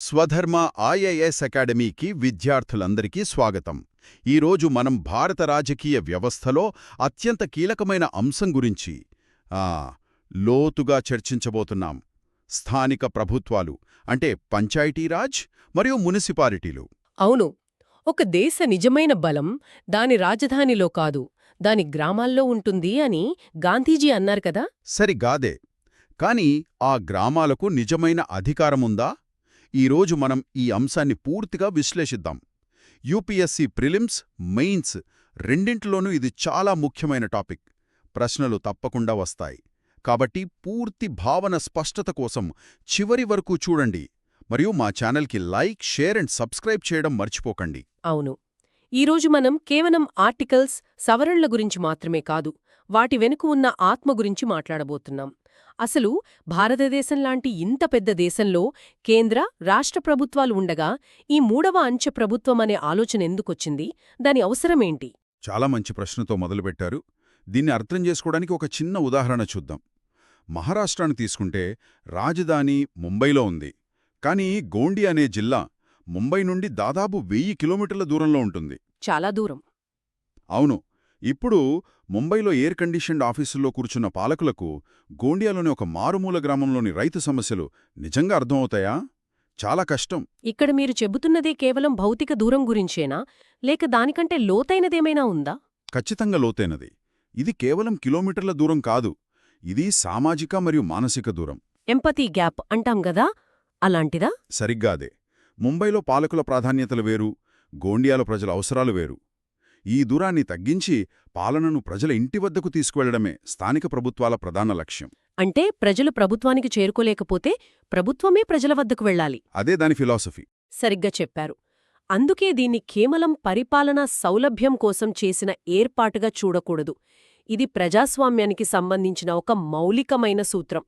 స్వధర్మ IAS అకాడమీకి విద్యార్థులందరికీ స్వాగతం. ఈరోజు మనం భారత రాజకీయ వ్యవస్థలో అత్యంత కీలకమైన అంశం గురించి ఆ, లోతుగా చర్చించబోతున్నాం. స్థానిక ప్రభుత్వాలు అంటే పంచాయతీరాజ్ మరియు మున్సిపాలిటీలు. అవును. ఒక దేశ నిజమైన బలం దాని రాజధానిలో కాదు దాని గ్రామాల్లో ఉంటుంది అని గాంధీజీ అన్నారు కదా? సరిగాదే. కాని ఆ గ్రామాలకు నిజమైన అధికారముందా? ఈరోజు మనం ఈ అంశాన్ని పూర్తిగా విశ్లేషిద్దాం. యూపీఎస్సీ ప్రిలిమ్స్ మెయిన్స్ రెండింటిలోనూ ఇది చాలా ముఖ్యమైన టాపిక్. ప్రశ్నలు తప్పకుండా వస్తాయి. కాబట్టి పూర్తి భావన స్పష్టత కోసం చివరి వరకు చూడండి. మరియు మా ఛానల్కి లైక్ షేర్ అండ్ సబ్స్క్రైబ్ చేయడం మర్చిపోకండి. అవును. ఈరోజు మనం కేవలం ఆర్టికల్స్ సవరణల గురించి మాత్రమే కాదు వాటి వెనుక ఉన్న ఆత్మ గురించి మాట్లాడబోతున్నాం. అసలు భారతదేశం లాంటి ఇంత పెద్ద దేశంలో కేంద్ర రాష్ట్ర ప్రభుత్వాలు ఉండగా ఈ మూడవ అంచె ప్రభుత్వం అనే ఆలోచన ఎందుకొచ్చింది? దాని అవసరమేంటి? చాలా మంచి ప్రశ్నతో మొదలుపెట్టారు. దీన్ని అర్థం చేసుకోవడానికి ఒక చిన్న ఉదాహరణ చూద్దాం. మహారాష్ట్రాను తీసుకుంటే రాజధాని ముంబైలో ఉంది. కానీ గోండి అనే జిల్లా ముంబై నుండి దాదాపు వెయ్యి కిలోమీటర్ల దూరంలో ఉంటుంది. చాలా దూరం. అవును. ఇప్పుడు ముంబైలో ఎయిర్ కండిషన్డ్ ఆఫీసుల్లో కూర్చున్న పాలకులకు గోండియాలోని ఒక మారుమూల గ్రామంలోని రైతు సమస్యలు నిజంగా అర్థమవుతాయా? చాలా కష్టం. ఇక్కడ మీరు చెబుతున్నదే కేవలం భౌతిక దూరం గురించేనా? లేక దానికంటే లోతైనదేమైనా ఉందా? ఖచ్చితంగా లోతైనది. ఇది కేవలం కిలోమీటర్ల దూరం కాదు. ఇది సామాజిక మరియు మానసిక దూరం. ఎంపతి గ్యాప్ అంటాం గదా? అలాంటిదా? సరిగ్గాదే ముంబైలో పాలకుల ప్రాధాన్యతలు వేరు గోండియాలో ప్రజల అవసరాలు వేరు. ఈ దూరాన్ని తగ్గించి పాలనను ప్రజల ఇంటి వద్దకు తీసుకువెళ్ళడమే స్థానిక ప్రభుత్వాల ప్రధాన లక్ష్యం. అంటే ప్రజలు ప్రభుత్వానికి చేరుకోలేకపోతే ప్రభుత్వమే ప్రజల వద్దకు వెళ్ళాలి. అదే దాని ఫిలాసఫీ. సరిగ్గా చెప్పారు. అందుకే దీన్ని కేవలం పరిపాలనా సౌలభ్యం కోసం చేసిన ఏర్పాటుగా చూడకూడదు. ఇది ప్రజాస్వామ్యానికి సంబంధించిన ఒక మౌలికమైన సూత్రం.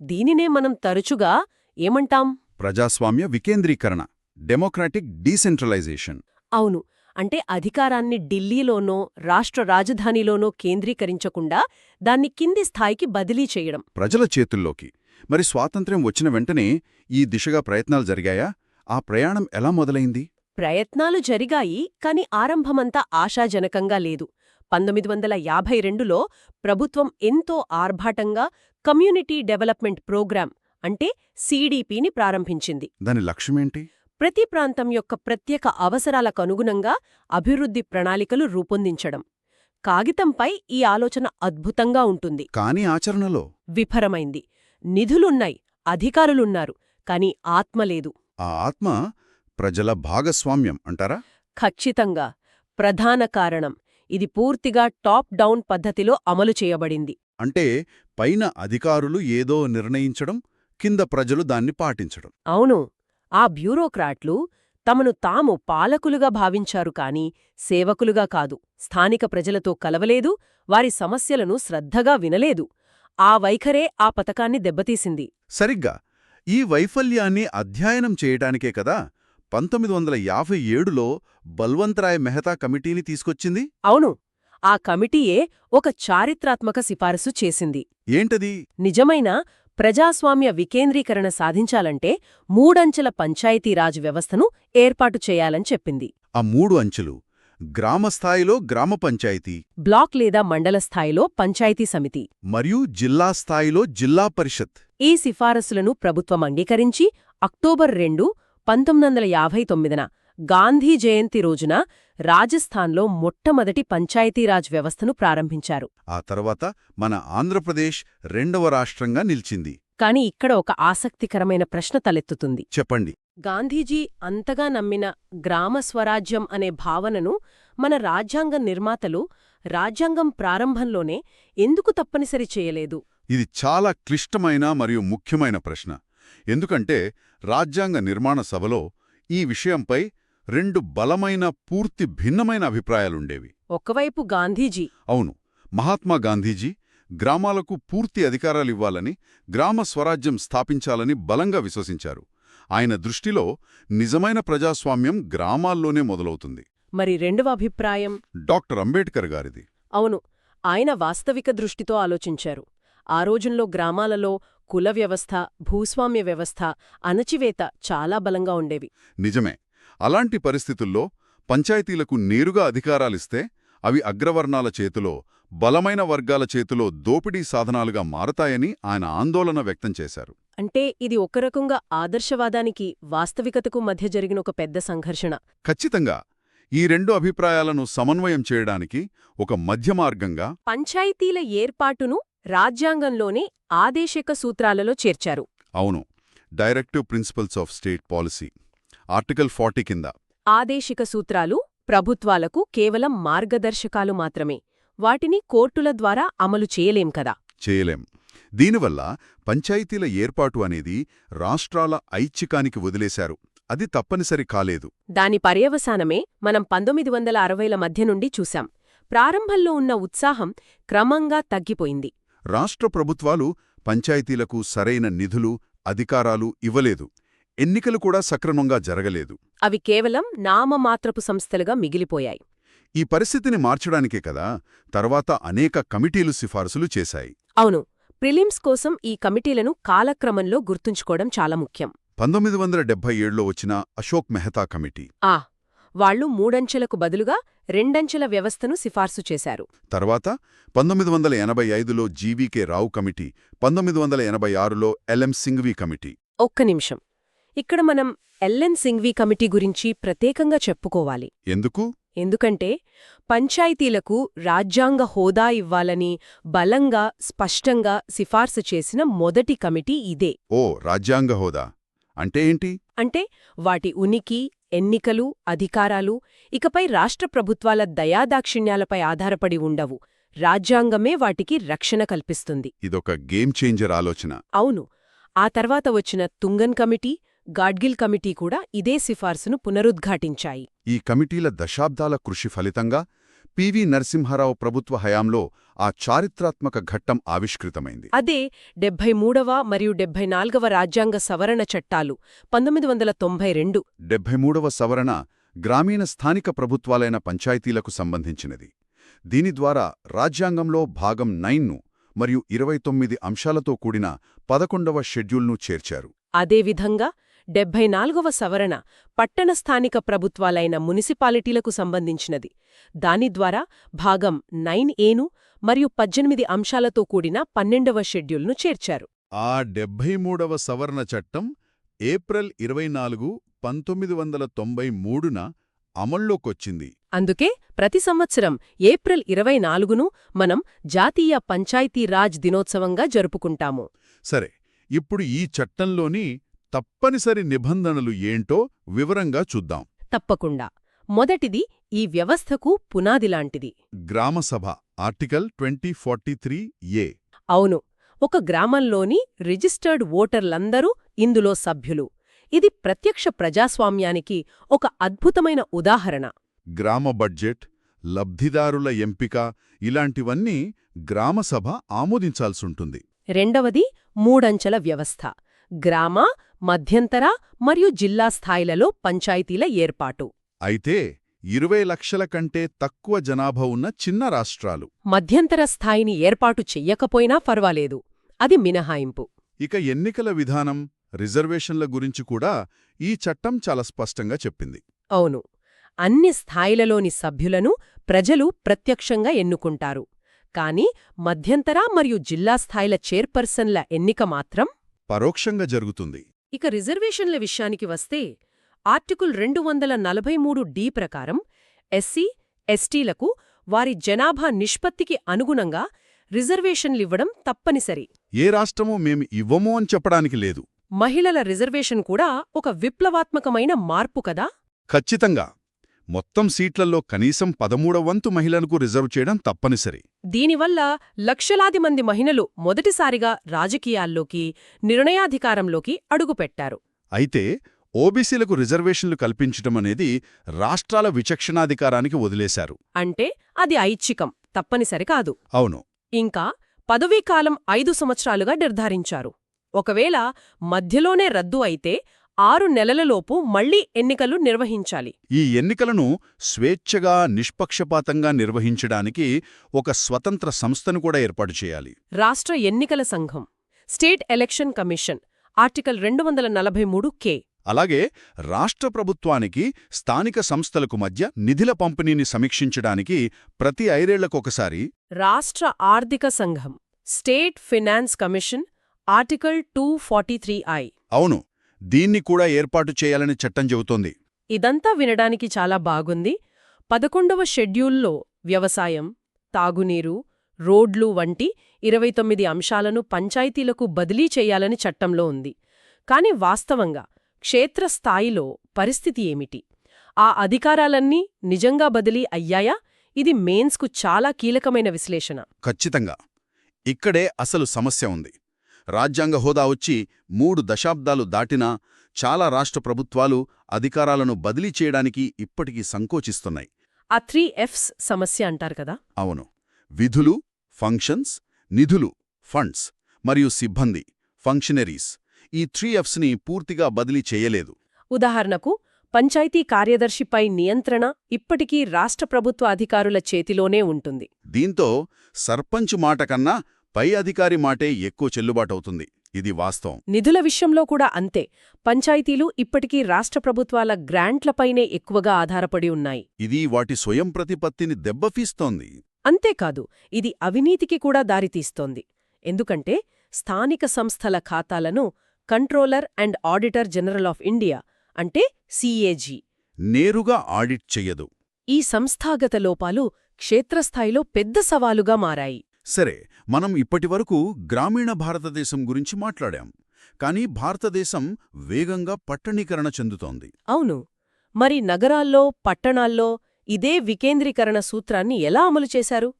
దీనినే మనం తరచుగా ఏమంటాం? ప్రజాస్వామ్య వికేంద్రీకరణ డెమోక్రాటిక్ డీసెంట్రలైజేషన్. అవును. అంటే అధికారాన్ని ఢిల్లీలోనో రాష్ట్ర రాజధానిలోనో కేంద్రీకరించకుండా దాన్ని కింది స్థాయికి బదిలీ చేయడం. ప్రజల చేతుల్లోకి. మరి స్వాతంత్ర్యం వచ్చిన వెంటనే ఈ దిశగా ప్రయత్నాలు జరిగాయా? ఆ ప్రయాణం ఎలా మొదలైంది? ప్రయత్నాలు జరిగాయి కాని ఆరంభమంతా ఆశాజనకంగా లేదు. పంతొమ్మిది వందల యాభై రెండులో ప్రభుత్వం ఎంతో ఆర్భాటంగా కమ్యూనిటీ డెవలప్మెంట్ ప్రోగ్రాం అంటే సీడీపీని ప్రారంభించింది. దాని లక్ష్యమేంటి? ప్రతి ప్రాంతం యొక్క ప్రత్యేక అవసరాలకు అనుగుణంగా అభివృద్ధి ప్రణాళికలు రూపొందించడం. కాగితంపై ఈ ఆలోచన అద్భుతంగా ఉంటుంది. కానీ ఆచరణలో? విఫరమైంది. నిధులున్నాయి అధికారులున్నారు కాని ఆత్మ లేదు. ఆ ఆత్మ ప్రజల భాగస్వామ్యం అంటారా? ఖచ్చితంగా. ప్రధాన కారణం ఇది పూర్తిగా టాప్ డౌన్ పద్ధతిలో అమలు చేయబడింది. అంటే పైన అధికారులు ఏదో నిర్ణయించడం కింద ప్రజలు దాన్ని పాటించడం. అవును. ఆ బ్యూరోక్రాట్లు తమను తాము పాలకులుగా భావించారు కాని సేవకులుగా కాదు. స్థానిక ప్రజలతో కలవలేదు వారి సమస్యలను శ్రద్ధగా వినలేదు. ఆ వైఖరే ఆ పతకాన్ని దెబ్బతీసింది. సరిగ్గా. ఈ వైఫల్యాన్ని అధ్యయనం చేయటానికే కదా పంతొమ్మిది వందల యాభై ఏడులో బల్వంతరాయ్ మెహతా కమిటీని తీసుకొచ్చింది? అవును. ఆ కమిటీయే ఒక చారిత్రాత్మక సిఫారసు చేసింది. ఏంటది? నిజమైన ప్రజాస్వామ్య వికేంద్రీకరణ సాధించాలంటే మూడంచెల పంచాయతీరాజ్ వ్యవస్థను ఏర్పాటు చేయాలని చెప్పింది. ఆ మూడు అంచెలు గ్రామస్థాయిలో గ్రామ పంచాయతీ బ్లాక్ లేదా మండల స్థాయిలో పంచాయతీ సమితి మరియు జిల్లా స్థాయిలో జిల్లా పరిషత్. ఈ సిఫారసులను ప్రభుత్వం అంగీకరించి అక్టోబర్ రెండు పంతొమ్మిది వందల యాభై తొమ్మిదిన గాంధీ జయంతి రోజున రాజస్థాన్లో మొట్టమొదటి పంచాయతీరాజ్ వ్యవస్థను ప్రారంభించారు. ఆ తర్వాత మన ఆంధ్రప్రదేశ్ రెండవ రాష్ట్రంగా నిలిచింది. కాని ఇక్కడ ఒక ఆసక్తికరమైన ప్రశ్న తలెత్తుతుంది. చెప్పండి. గాంధీజీ అంతగా నమ్మిన గ్రామ స్వరాజ్యం అనే భావనను మన రాజ్యాంగ నిర్మాతలు రాజ్యాంగం ప్రారంభంలోనే ఎందుకు తప్పనిసరి చేయలేదు? ఇది చాలా క్లిష్టమైన మరియు ముఖ్యమైన ప్రశ్న. ఎందుకంటే రాజ్యాంగ నిర్మాణ సభలో ఈ విషయంపై రెండు బలమైన పూర్తి భిన్నమైన అభిప్రాయాలుండేవి. ఒకవైపు గాంధీజీ. అవును మహాత్మా గాంధీజీ గ్రామాలకు పూర్తి అధికారాలివ్వాలని గ్రామ స్వరాజ్యం స్థాపించాలని బలంగా విశ్వసించారు. ఆయన దృష్టిలో నిజమైన ప్రజాస్వామ్యం గ్రామాల్లోనే మొదలవుతుంది. మరి రెండవ అభిప్రాయం? డాక్టర్ అంబేడ్కర్ గారిది. అవును ఆయన వాస్తవిక దృష్టితో ఆలోచించారు. ఆ రోజుల్లో గ్రామాలలో కుల వ్యవస్థ భూస్వామ్య వ్యవస్థ అణచివేత చాలా బలంగా ఉండేవి. నిజమే అలాంటి పరిస్థితుల్లో పంచాయతీలకు నేరుగా అధికారాలిస్తే అవి అగ్రవర్ణాల చేతిలో బలమైన వర్గాల చేతిలో దోపిడీ సాధనాలుగా మారతాయని ఆయన ఆందోళన వ్యక్తం చేశారు. అంటే ఇది ఒక రకంగా ఆదర్శవాదానికి వాస్తవికతకు మధ్య జరిగిన ఒక పెద్ద సంఘర్షణ. ఖచ్చితంగా ఈ రెండు అభిప్రాయాలను సమన్వయం చేయడానికి ఒక మధ్యమార్గంగా పంచాయతీల ఏర్పాటును రాజ్యాంగంలోనే ఆదేశిక సూత్రాలలో చేర్చారు. అవును directive principles of state policy. Article forty కింద. ఆదేశిక సూత్రాలు ప్రభుత్వాలకు కేవలం మార్గదర్శకాలు మాత్రమే. వాటిని కోర్టుల ద్వారా అమలు చేయలేం కదా. చేయలేం. దీనివల్ల పంచాయతీల ఏర్పాటు అనేది రాష్ట్రాల ఐచ్ఛికానికి వదిలేశారు. అది తప్పనిసరి కాలేదు. దాని పర్యవసానమే మనం పంతొమ్మిది వందల అరవైల మధ్య నుండి చూశాం. ప్రారంభంలో ఉన్న ఉత్సాహం క్రమంగా తగ్గిపోయింది. రాష్ట్ర ప్రభుత్వాలు పంచాయతీలకు సరైన నిధులు అధికారాలు ఇవ్వలేదు. ఎన్నికలు కూడా సక్రమంగా జరగలేదు. అవి కేవలం నామమాత్రపు సంస్థలుగా మిగిలిపోయాయి. ఈ పరిస్థితిని మార్చడానికే కదా తర్వాత అనేక కమిటీలు సిఫారసులు చేశాయి. అవును ప్రిలిమ్స్ కోసం ఈ కమిటీలను కాలక్రమంలో గుర్తుంచుకోవడం చాలా ముఖ్యం. పంతొమ్మిది వందల డెబ్బై ఏడులో వచ్చిన అశోక్ మెహతా కమిటీ. ఆ వాళ్ళు మూడంచెలకు బదులుగా రెండంచెల వ్యవస్థను సిఫార్సు చేశారు. తర్వాత పంతొమ్మిది వందల ఎనభై ఐదులో జీవీకే రావు కమిటీ పంతొమ్మిది వందల ఎనభై ఆరులో ఎల్ఎం సింఘ్వి కమిటీ. ఒక్క నిమిషం. ఇక్కడ మనం ఎల్ఎన్ సింఘ్వి కమిటీ గురించి ప్రత్యేకంగా చెప్పుకోవాలి. ఎందుకు? ఎందుకంటే పంచాయతీలకు రాజ్యాంగ హోదా ఇవ్వాలని బలంగా స్పష్టంగా సిఫార్సు చేసిన మొదటి కమిటీ ఇదే. ఓ రాజ్యాంగ హోదా. అంటే ఏంటి? అంటే వాటి ఉనికి ఎన్నికలు అధికారాలు ఇకపై రాష్ట్ర ప్రభుత్వాల దయాదాక్షిణ్యాలపై ఆధారపడి ఉండవు. రాజ్యాంగమే వాటికి రక్షణ కల్పిస్తుంది. ఇదొక గేమ్ చేంజర్ ఆలోచన. అవును. ఆ తర్వాత వచ్చిన తుంగన్ కమిటీ గాడ్గిల్ కమిటీ కూడా ఇదే సిఫార్సును పునరుద్ఘాటించాయి. ఈ కమిటీల దశాబ్దాల కృషి ఫలితంగా పివి నరసింహారావు ప్రభుత్వ హయాంలో ఆ చారిత్రాత్మక ఘట్టం ఆవిష్కృతమైంది. అదే డెబ్బై మూడవ మరియు డెబ్బై నాల్గవ రాజ్యాంగ సవరణ చట్టాలు పంతొమ్మిది వందల తొంభై రెండు. డెబ్బై మూడవ సవరణ గ్రామీణ స్థానిక ప్రభుత్వాలైన పంచాయతీలకు సంబంధించినది. దీని ద్వారా రాజ్యాంగంలో భాగం నైన్ను మరియు ఇరవై తొమ్మిది అంశాలతో కూడిన పదకొండవ షెడ్యూల్ను చేర్చారు. అదేవిధంగా డెబ్బై నాల్గవ సవరణ పట్టణ స్థానిక ప్రభుత్వాలైన మునిసిపాలిటీలకు సంబంధించినది. దాని ద్వారా భాగం నైన్ ఏను మరియు పద్దెనిమిది అంశాలతో కూడిన పన్నెండవ షెడ్యూల్ను చేర్చారు. ఆ డెబ్భై మూడవ సవరణ చట్టం ఏప్రిల్ ఇరవై నాలుగు పంతొమ్మిది వందల తొంభై మూడున అమల్లోకొచ్చింది. అందుకే ప్రతి సంవత్సరం ఏప్రిల్ ఇరవై నాలుగును మనం జాతీయ పంచాయతీరాజ్ దినోత్సవంగా జరుపుకుంటాము. సరే ఇప్పుడు ఈ చట్టంలోని తప్పనిసరి నిబంధనలు ఏంటో వివరంగా చూద్దాం. తప్పకుండా. మొదటిది ఈ వ్యవస్థకు పునాదిలాంటిది gram sabha article twenty forty three A. అవును. ఒక గ్రామంలోని రిజిస్టర్డ్ ఓటర్లందరూ ఇందులో సభ్యులు. ఇది ప్రత్యక్ష ప్రజాస్వామ్యానికి ఒక అద్భుతమైన ఉదాహరణ. గ్రామ బడ్జెట్ లబ్ధిదారుల ఎంపిక ఇలాంటివన్నీ గ్రామసభ ఆమోదించాల్సుంటుంది. రెండవది మూడంచెల వ్యవస్థ. గ్రామ మధ్యంతర మరియు జిల్లా స్థాయిలలో పంచాయతీల ఏర్పాటు. అయితే ఇరవై లక్షల కంటే తక్కువ జనాభా ఉన్న చిన్న రాష్ట్రాలు. మధ్యంతర స్థాయిని ఏర్పాటు చెయ్యకపోయినా పర్వాలేదు అది మినహాయింపు. ఇక ఎన్నికల విధానం రిజర్వేషన్ల గురించి కూడా ఈ చట్టం చాలా స్పష్టంగా చెప్పింది. అవును. అన్ని స్థాయిలలోని సభ్యులను ప్రజలు ప్రత్యక్షంగా ఎన్నుకుంటారు. కాని మధ్యంతర మరియు జిల్లా స్థాయిల చైర్పర్సన్ల ఎన్నిక మాత్రం పరోక్షంగా జరుగుతుంది. ఇక రిజర్వేషన్ల విషయానికి వస్తే ఆర్టికుల్ రెండు వందల నలభై మూడు డి ప్రకారం ఎస్సీ ఎస్టీలకు వారి జనాభా నిష్పత్తికి అనుగుణంగా రిజర్వేషన్లివ్వడం తప్పనిసరి. ఏ రాష్ట్రమూ మేం ఇవ్వము అని చెప్పడానికి లేదు. మహిళల రిజర్వేషన్ కూడా ఒక విప్లవాత్మకమైన మార్పు కదా? ఖచ్చితంగా. మొత్తం సీట్లలో కనీసం పదమూడవ వంతు మహిళలకు రిజర్వ్ చేయడం తప్పనిసరి. దీనివల్ల లక్షలాది మంది మహిళలు మొదటిసారిగా రాజకీయాల్లోకి నిర్ణయాధికారంలోకి అడుగుపెట్టారు. అయితే ఓబీసీలకు రిజర్వేషన్లు కల్పించటం అనేది రాష్ట్రాల విచక్షణాధికారానికి వదిలేశారు. అంటే అది ఐచ్ఛికం తప్పనిసరి కాదు. అవును. ఇంకా పదవీకాలం ఐదు సంవత్సరాలుగా నిర్ధారించారు. ఒకవేళ మధ్యలోనే రద్దు అయితే ఆరు నెలలలోపు మళ్ళీ ఎన్నికలు నిర్వహించాలి. ఈ ఎన్నికలను స్వేచ్ఛగా నిష్పక్షపాతంగా నిర్వహించడానికి ఒక స్వతంత్ర సంస్థను కూడా ఏర్పాటు చేయాలి. రాష్ట్ర ఎన్నికల సంఘం స్టేట్ ఎలక్షన్ కమిషన్ ఆర్టికల్ రెండు వందల నలభై మూడు కే. అలాగే రాష్ట్ర ప్రభుత్వానికి స్థానిక సంస్థలకు మధ్య నిధుల పంపిణీని సమీక్షించడానికి ప్రతి ఐదేళ్ళకొకసారి రాష్ట్ర ఆర్థిక సంఘం state finance commission article two forty three I. అవును. దీన్ని కూడా ఏర్పాటు చేయాలని చట్టం చెబుతోంది. ఇదంతా వినడానికి చాలా బాగుంది. పదకొండవ షెడ్యూల్లో వ్యవసాయం తాగునీరు రోడ్లు వంటి ఇరవై తొమ్మిది అంశాలను పంచాయతీలకు బదిలీ చేయాలని చట్టంలో ఉంది. కాని వాస్తవంగా క్షేత్రస్థాయిలో పరిస్థితి ఏమిటి? ఆ అధికారాలన్నీ నిజంగా బదిలీ అయ్యాయా? ఇది మెయిన్స్కు చాలా కీలకమైన విశ్లేషణ. ఖచ్చితంగా. ఇక్కడే అసలు సమస్య ఉంది. రాజ్యాంగ హోదా వచ్చి మూడు దశాబ్దాలు దాటినా చాలా రాష్ట్ర ప్రభుత్వాలు అధికారాలను బదిలీ చేయడానికి ఇప్పటికీ సంకోచిస్తున్నాయి. ఆ త్రీ ఎఫ్స్ సమస్య అంటారు కదా? అవును. విధులు ఫంక్షన్స్ నిధులు ఫండ్స్ మరియు సిబ్బంది ఫంక్షనరీస్ ఈ త్రీ ఎఫ్స్ని పూర్తిగా బదిలీ చేయలేదు. ఉదాహరణకు పంచాయతీ కార్యదర్శిపై నియంత్రణ ఇప్పటికీ రాష్ట్ర ప్రభుత్వ అధికారుల చేతిలోనే ఉంటుంది. దీంతో సర్పంచ్ మాట కన్నా పై అధికారి మాటే ఎక్కువ చెల్లుబాటవుతుంది. ఇది వాస్తవం. నిధుల విషయంలో కూడా అంతే. పంచాయతీలు ఇప్పటికీ రాష్ట్ర ప్రభుత్వాల గ్రాంట్లపైనే ఎక్కువగా ఆధారపడి ఉన్నాయి. ఇది వాటి స్వయం ప్రతిపత్తిని దెబ్బఫీస్తోంది అంతేకాదు ఇది అవినీతికి కూడా దారితీస్తోంది. ఎందుకంటే స్థానిక సంస్థల ఖాతాలను controller and auditor general of India అంటే సిఏజీ నేరుగా ఆడిట్ చెయ్యదు. ఈ సంస్థాగత లోపాలు క్షేత్రస్థాయిలో పెద్ద సవాలుగా మారాయి. సరే మనం ఇప్పటివరకు గ్రామీణ భారతదేశం గురించి మాట్లాడాం కానీ భారతదేశం వేగంగా పట్టణీకరణ చెందుతోంది. అవును. మరి నగరాల్లో పట్టణాల్లో ఇదే వికేంద్రీకరణ సూత్రాన్ని ఎలా అమలు చేశారు?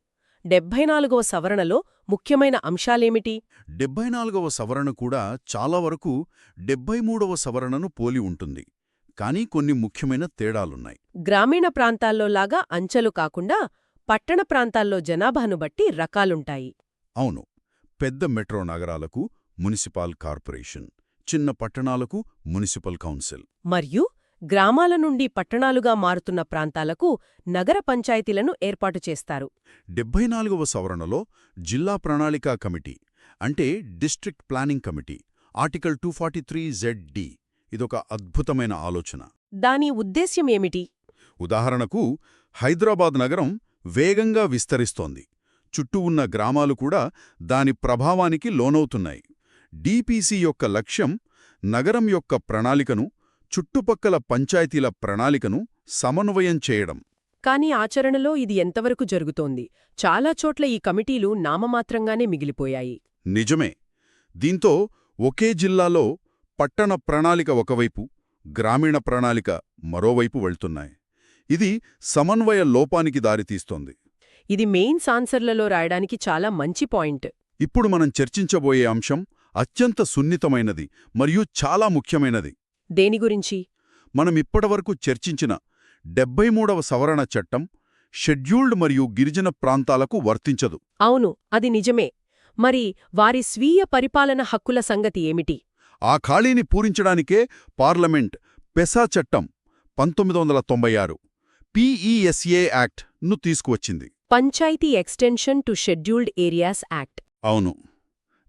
డెబ్బై నాలుగవ సవరణలో ముఖ్యమైన అంశాలేమిటి? డెబ్బై నాలుగవ సవరణ కూడా చాలా వరకు డెబ్బై మూడవ సవరణను పోలి ఉంటుంది కానీ కొన్ని ముఖ్యమైన తేడాలున్నాయి. గ్రామీణ ప్రాంతాల్లో లాగా అంచెలు కాకుండా పట్టణ ప్రాంతాల్లో జనాభాను బట్టి రకాలుంటాయి. అవును. పెద్ద మెట్రో నగరాలకు మునిసిపాల్ కార్పొరేషన్ చిన్న పట్టణాలకు మునిసిపల్ కౌన్సిల్. మరియు గ్రామాల నుండి పట్టణాలుగా మారుతున్న ప్రాంతాలకు నగర పంచాయతీలను ఏర్పాటు చేస్తారు. డెబ్బై నాలుగవ సవరణలో జిల్లా ప్రణాళికా కమిటీ అంటే district planning committee article two forty three D ఇదొక అద్భుతమైన ఆలోచన. దాని ఉద్దేశ్యం ఏమిటి ఉదాహరణకు హైదరాబాద్ నగరం వేగంగా విస్తరిస్తోంది. చుట్టూ ఉన్న గ్రామాలు కూడా దాని ప్రభావానికి లోనవుతున్నాయి. డిపిసి యొక్క లక్ష్యం నగరం యొక్క ప్రణాళికను చుట్టుపక్కల పంచాయతీల ప్రణాళికను సమన్వయం చేయడం. కాని ఆచరణలో ఇది ఎంతవరకు జరుగుతోంది? చాలా చోట్ల ఈ కమిటీలు నామమాత్రంగానే మిగిలిపోయాయి. నిజమే. దీంతో ఒకే జిల్లాలో పట్టణ ప్రణాళిక ఒకవైపు గ్రామీణ ప్రణాళిక మరోవైపు వెళ్తున్నాయి. ఇది సమన్వయ లోపానికి దారితీస్తోంది ఇది మెయిన్స్ ఆన్సర్లలో రాయడానికి చాలా మంచి పాయింట్. ఇప్పుడు మనం చర్చించబోయే అంశం అత్యంత సున్నితమైనది మరియు చాలా ముఖ్యమైనది. దేని గురించి? మనం ఇప్పటివరకు చర్చించిన డెబ్బై మూడవ సవరణ చట్టం షెడ్యూల్డ్ మరియు గిరిజన ప్రాంతాలకు వర్తించదు. అవును అది నిజమే. మరి వారి స్వీయ పరిపాలన హక్కుల సంగతి ఏమిటి? ఆ ఖాళీని పూరించడానికే పార్లమెంట్ పెసా చట్టం పంతొమ్మిది వందల తొంభై ఆరు. పీఈఎస్ఏ యాక్ట్ను తీసుకువచ్చింది. Panchayat extension to scheduled areas act. అవును.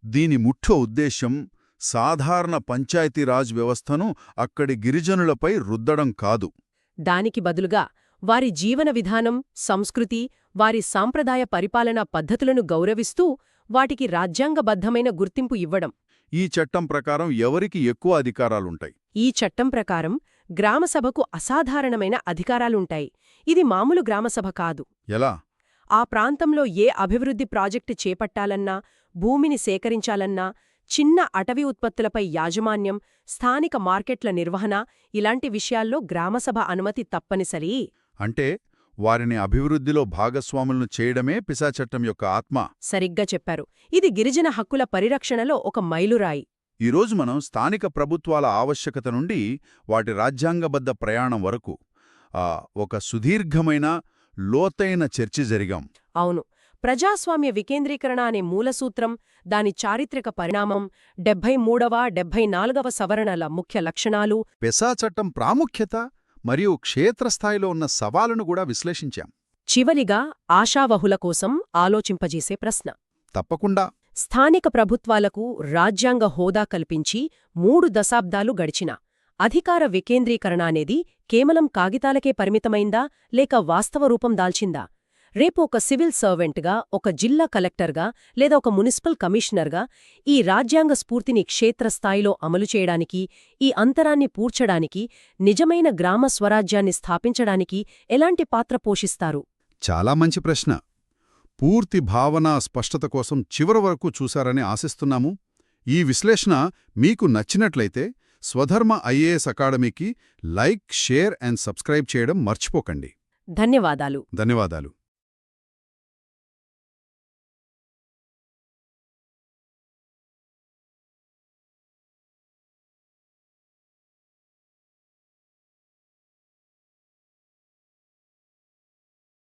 దీని ముఖ్య ఉద్దేశం సాధారణ పంచాయతీరాజ్ వ్యవస్థను అక్కడి గిరిజనులపై రుద్దడం కాదు. దానికి బదులుగా వారి జీవన విధానం సంస్కృతి వారి సాంప్రదాయ పరిపాలనా పద్ధతులను గౌరవిస్తూ వాటికి రాజ్యాంగబద్ధమైన గుర్తింపు ఇవ్వడం. ఈ చట్టం ప్రకారం ఎవరికి ఎక్కువ అధికారాలుంటాయి? ఈ చట్టం ప్రకారం గ్రామసభకు అసాధారణమైన అధికారాలుంటాయి. ఇది మామూలు గ్రామసభ కాదు. ఎలా? ఆ ప్రాంతంలో ఏ అభివృద్ధి ప్రాజెక్టు చేపట్టాలన్నా భూమిని సేకరించాలన్నా చిన్న అటవీ ఉత్పత్తులపై యాజమాన్యం స్థానిక మార్కెట్ల నిర్వహణ ఇలాంటి విషయాల్లో గ్రామసభ అనుమతి తప్పనిసరి. అంటే వారిని అభివృద్ధిలో భాగస్వాములను చేయడమే పిసా చట్టం యొక్క ఆత్మ? సరిగ్గా చెప్పారు. ఇది గిరిజన హక్కుల పరిరక్షణలో ఒక మైలురాయి. ఈరోజు మనం స్థానిక ప్రభుత్వాల ఆవశ్యకత నుండి వాటి రాజ్యాంగబద్ధ ప్రయాణం వరకు ఒక సుదీర్ఘమైన లోతైన చర్చ జరిగాం. అవును. ప్రజాస్వామ్య వికేంద్రీకరణ అనే మూలసూత్రం దాని చారిత్రక పరిణామం డెబ్బై మూడవ డెబ్బై నాలుగవ సవరణల ముఖ్య లక్షణాలు పెసా చట్టం ప్రాముఖ్యత మరియు క్షేత్రస్థాయిలో ఉన్న సవాలును కూడా విశ్లేషించాం. చివరిగా ఆశావహుల కోసం ఆలోచింపజేసే ప్రశ్న. తప్పకుండా. స్థానిక ప్రభుత్వాలకు రాజ్యాంగ హోదా కల్పించి మూడు దశాబ్దాలు గడిచినా అధికార వికేంద్రీకరణ అనేది కేవలం కాగితాలకే పరిమితమైందా లేక వాస్తవ రూపం దాల్చిందా? రేపు ఒక సివిల్ సర్వెంట్గా ఒక జిల్లా కలెక్టర్గా లేదా ఒక మున్సిపల్ కమిషనర్గా ఈ రాజ్యాంగ స్ఫూర్తిని క్షేత్రస్థాయిలో అమలు చేయడానికి ఈ అంతరాన్ని పూడ్చడానికి నిజమైన గ్రామ స్వరాజ్యాన్ని స్థాపించడానికి ఎలాంటి పాత్ర పోషిస్తారు? చాలా మంచి ప్రశ్న. పూర్తి భావన స్పష్టత కోసం చివరి వరకు చూశారని ఆశిస్తున్నాము. ఈ విశ్లేషణ మీకు నచ్చినట్లయితే స్వధర్మ ఐఏఎస్ అకాడమీకి లైక్ షేర్ అండ్ సబ్స్క్రైబ్ చేయడం మర్చిపోకండి. ధన్యవాదాలు. ధన్యవాదాలు.